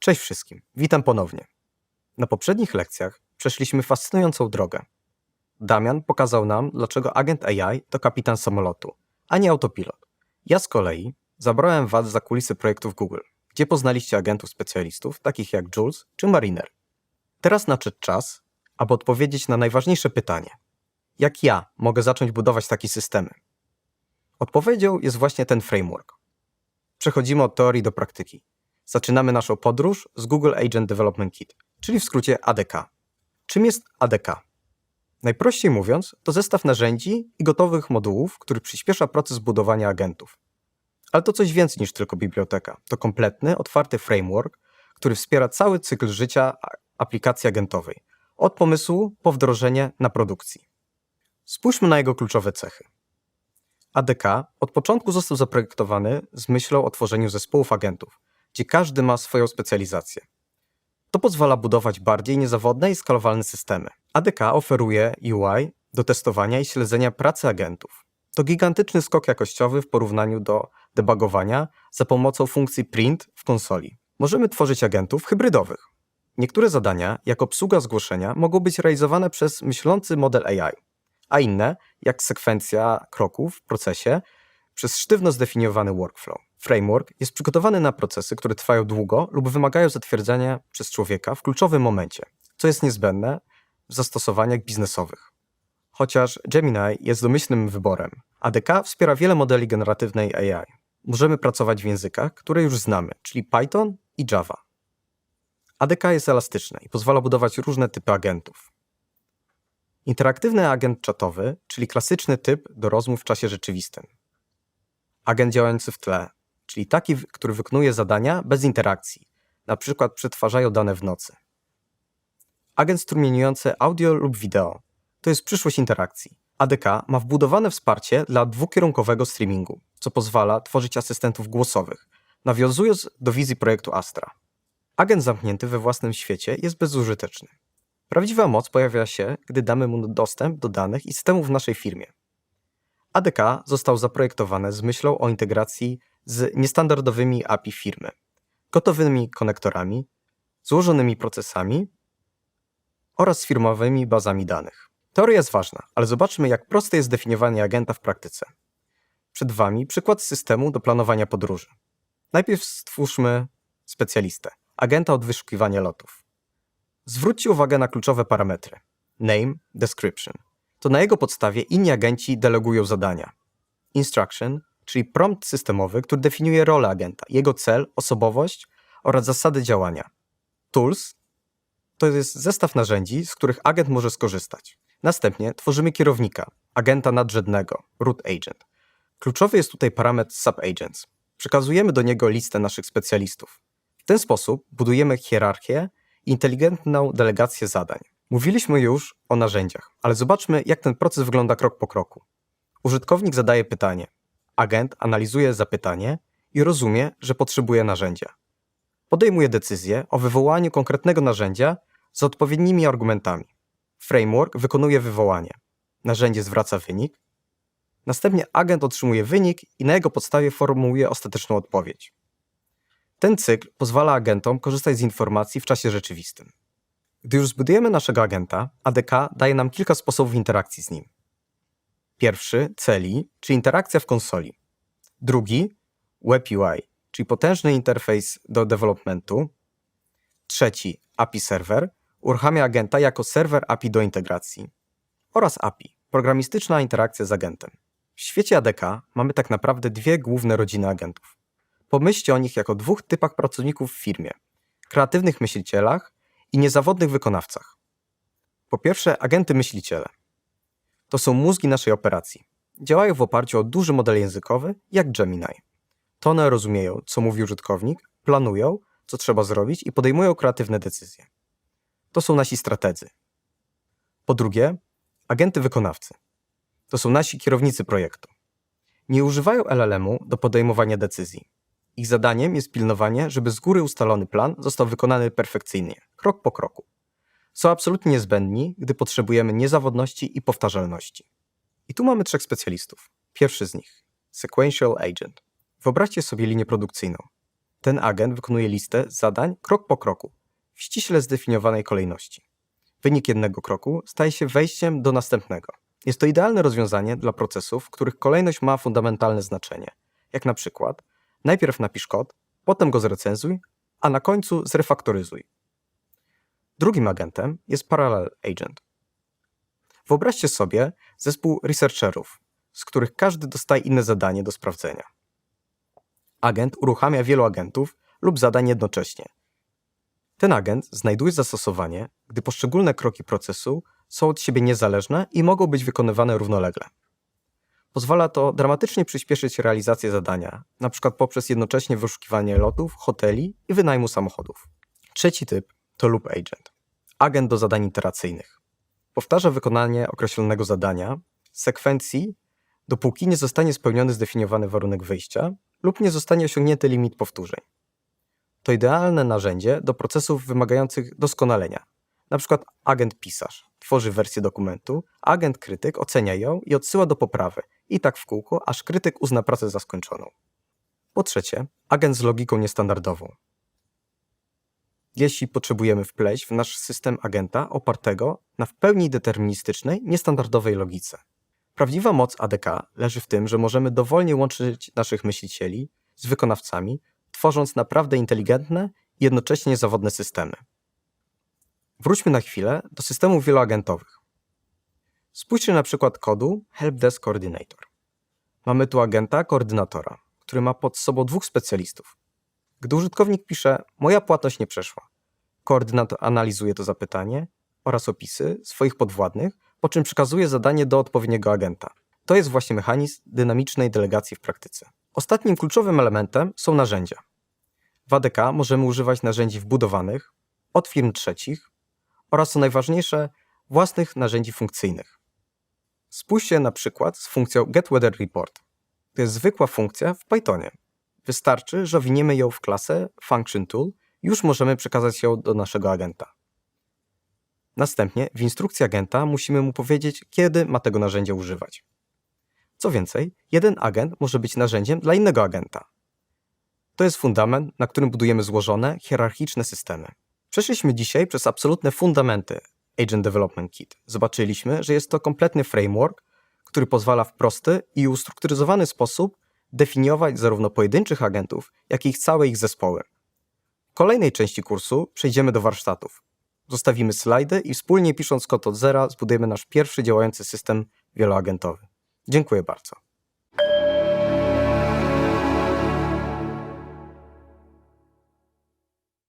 Cześć wszystkim, witam ponownie. Na poprzednich lekcjach przeszliśmy fascynującą drogę. Damian pokazał nam, dlaczego agent AI to kapitan samolotu, a nie autopilot. Ja z kolei zabrałem Was za kulisy projektów Google, gdzie poznaliście agentów specjalistów takich jak Jules czy Mariner. Teraz nadszedł czas, aby odpowiedzieć na najważniejsze pytanie. Jak ja mogę zacząć budować takie systemy? Odpowiedzią jest właśnie ten framework. Przechodzimy od teorii do praktyki. Zaczynamy naszą podróż z Google Agent Development Kit, czyli w skrócie ADK. Czym jest ADK? Najprościej mówiąc, to zestaw narzędzi i gotowych modułów, który przyspiesza proces budowania agentów. Ale to coś więcej niż tylko biblioteka. To kompletny, otwarty framework, który wspiera cały cykl życia aplikacji agentowej, od pomysłu po wdrożenie na produkcji. Spójrzmy na jego kluczowe cechy. ADK od początku został zaprojektowany z myślą o tworzeniu zespołów agentów, gdzie każdy ma swoją specjalizację. To pozwala budować bardziej niezawodne i skalowalne systemy. ADK oferuje UI do testowania i śledzenia pracy agentów. To gigantyczny skok jakościowy w porównaniu do debugowania za pomocą funkcji print w konsoli. Możemy tworzyć agentów hybrydowych. Niektóre zadania, jak obsługa zgłoszenia, mogą być realizowane przez myślący model AI, a inne, jak sekwencja kroków w procesie, przez sztywno zdefiniowany workflow. Framework jest przygotowany na procesy, które trwają długo lub wymagają zatwierdzenia przez człowieka w kluczowym momencie, co jest niezbędne w zastosowaniach biznesowych. Chociaż Gemini jest domyślnym wyborem, ADK wspiera wiele modeli generatywnej AI. Możemy pracować w językach, które już znamy, czyli Python i Java. ADK jest elastyczne i pozwala budować różne typy agentów. Interaktywny agent czatowy, czyli klasyczny typ do rozmów w czasie rzeczywistym. Agent działający w tle, czyli taki, który wykonuje zadania bez interakcji, na przykład przetwarzają dane w nocy. Agent strumieniujący audio lub wideo, to jest przyszłość interakcji. ADK ma wbudowane wsparcie dla dwukierunkowego streamingu, co pozwala tworzyć asystentów głosowych, nawiązując do wizji projektu Astra. Agent zamknięty we własnym świecie jest bezużyteczny. Prawdziwa moc pojawia się, gdy damy mu dostęp do danych i systemów w naszej firmie. ADK został zaprojektowany z myślą o integracji z niestandardowymi API firmy, gotowymi konektorami, złożonymi procesami oraz firmowymi bazami danych. Teoria jest ważna, ale zobaczmy, jak proste jest definiowanie agenta w praktyce. Przed Wami przykład systemu do planowania podróży. Najpierw stwórzmy specjalistę, agenta od wyszukiwania lotów. Zwróćcie uwagę na kluczowe parametry: name, description. To na jego podstawie inni agenci delegują zadania. Instruction, czyli prompt systemowy, który definiuje rolę agenta, jego cel, osobowość oraz zasady działania. Tools to jest zestaw narzędzi, z których agent może skorzystać. Następnie tworzymy kierownika, agenta nadrzędnego, root agent. Kluczowy jest tutaj parametr subagents. Przekazujemy do niego listę naszych specjalistów. W ten sposób budujemy hierarchię i inteligentną delegację zadań. Mówiliśmy już o narzędziach, ale zobaczmy, jak ten proces wygląda krok po kroku. Użytkownik zadaje pytanie. Agent analizuje zapytanie i rozumie, że potrzebuje narzędzia. Podejmuje decyzję o wywołaniu konkretnego narzędzia z odpowiednimi argumentami. Framework wykonuje wywołanie. Narzędzie zwraca wynik. Następnie agent otrzymuje wynik i na jego podstawie formułuje ostateczną odpowiedź. Ten cykl pozwala agentom korzystać z informacji w czasie rzeczywistym. Gdy już zbudujemy naszego agenta, ADK daje nam kilka sposobów interakcji z nim. Pierwszy CLI, czyli interakcja w konsoli. Drugi Web UI, czyli potężny interfejs do developmentu. Trzeci API Server, uruchamia agenta jako serwer API do integracji. Oraz API, programistyczna interakcja z agentem. W świecie ADK mamy tak naprawdę dwie główne rodziny agentów. Pomyślcie o nich jako dwóch typach pracowników w firmie: kreatywnych myślicielach i niezawodnych wykonawcach. Po pierwsze, agenty myśliciele. To są mózgi naszej operacji. Działają w oparciu o duży model językowy, jak Gemini. To one rozumieją, co mówi użytkownik, planują, co trzeba zrobić i podejmują kreatywne decyzje. To są nasi strategzy. Po drugie, agenty wykonawcy. To są nasi kierownicy projektu. Nie używają LLM-u do podejmowania decyzji. Ich zadaniem jest pilnowanie, żeby z góry ustalony plan został wykonany perfekcyjnie, krok po kroku. Są absolutnie niezbędni, gdy potrzebujemy niezawodności i powtarzalności. I tu mamy trzech specjalistów. Pierwszy z nich Sequential Agent. Wyobraźcie sobie linię produkcyjną. Ten agent wykonuje listę zadań krok po kroku, w ściśle zdefiniowanej kolejności. Wynik jednego kroku staje się wejściem do następnego. Jest to idealne rozwiązanie dla procesów, których kolejność ma fundamentalne znaczenie, jak na przykład najpierw napisz kod, potem go zrecenzuj, a na końcu zrefaktoryzuj. Drugim agentem jest Parallel Agent. Wyobraźcie sobie zespół researcherów, z których każdy dostaje inne zadanie do sprawdzenia. Agent uruchamia wielu agentów lub zadań jednocześnie. Ten agent znajduje zastosowanie, gdy poszczególne kroki procesu są od siebie niezależne i mogą być wykonywane równolegle. Pozwala to dramatycznie przyspieszyć realizację zadania, np. poprzez jednocześnie wyszukiwanie lotów, hoteli i wynajmu samochodów. Trzeci typ to Loop Agent. Agent do zadań iteracyjnych. Powtarza wykonanie określonego zadania, sekwencji, dopóki nie zostanie spełniony zdefiniowany warunek wyjścia lub nie zostanie osiągnięty limit powtórzeń. To idealne narzędzie do procesów wymagających doskonalenia. Na przykład agent pisarz tworzy wersję dokumentu, agent krytyk ocenia ją i odsyła do poprawy, i tak w kółko, aż krytyk uzna pracę za skończoną. Po trzecie, agent z logiką niestandardową. Jeśli potrzebujemy wpleść w nasz system agenta opartego na w pełni deterministycznej, niestandardowej logice. Prawdziwa moc ADK leży w tym, że możemy dowolnie łączyć naszych myślicieli z wykonawcami, tworząc naprawdę inteligentne i jednocześnie zawodne systemy. Wróćmy na chwilę do systemów wieloagentowych. Spójrzcie na przykład kodu Helpdesk Coordinator. Mamy tu agenta koordynatora, który ma pod sobą dwóch specjalistów. Gdy użytkownik pisze moja płatność nie przeszła, koordynator analizuje to zapytanie oraz opisy swoich podwładnych, po czym przekazuje zadanie do odpowiedniego agenta. To jest właśnie mechanizm dynamicznej delegacji w praktyce. Ostatnim kluczowym elementem są narzędzia. W ADK możemy używać narzędzi wbudowanych od firm trzecich oraz co najważniejsze własnych narzędzi funkcyjnych. Spójrzcie na przykład z funkcją getWeatherReport. To jest zwykła funkcja w Pythonie. Wystarczy, że winiemy ją w klasę FunctionTool i już możemy przekazać ją do naszego agenta. Następnie w instrukcji agenta musimy mu powiedzieć, kiedy ma tego narzędzia używać. Co więcej, jeden agent może być narzędziem dla innego agenta. To jest fundament, na którym budujemy złożone, hierarchiczne systemy. Przeszliśmy dzisiaj przez absolutne fundamenty Agent Development Kit. Zobaczyliśmy, że jest to kompletny framework, który pozwala w prosty i ustrukturyzowany sposób definiować zarówno pojedynczych agentów, jak i całe ich zespoły. Kolejnej części kursu przejdziemy do warsztatów. Zostawimy slajdy i wspólnie pisząc kod od zera zbudujemy nasz pierwszy działający system wieloagentowy. Dziękuję bardzo.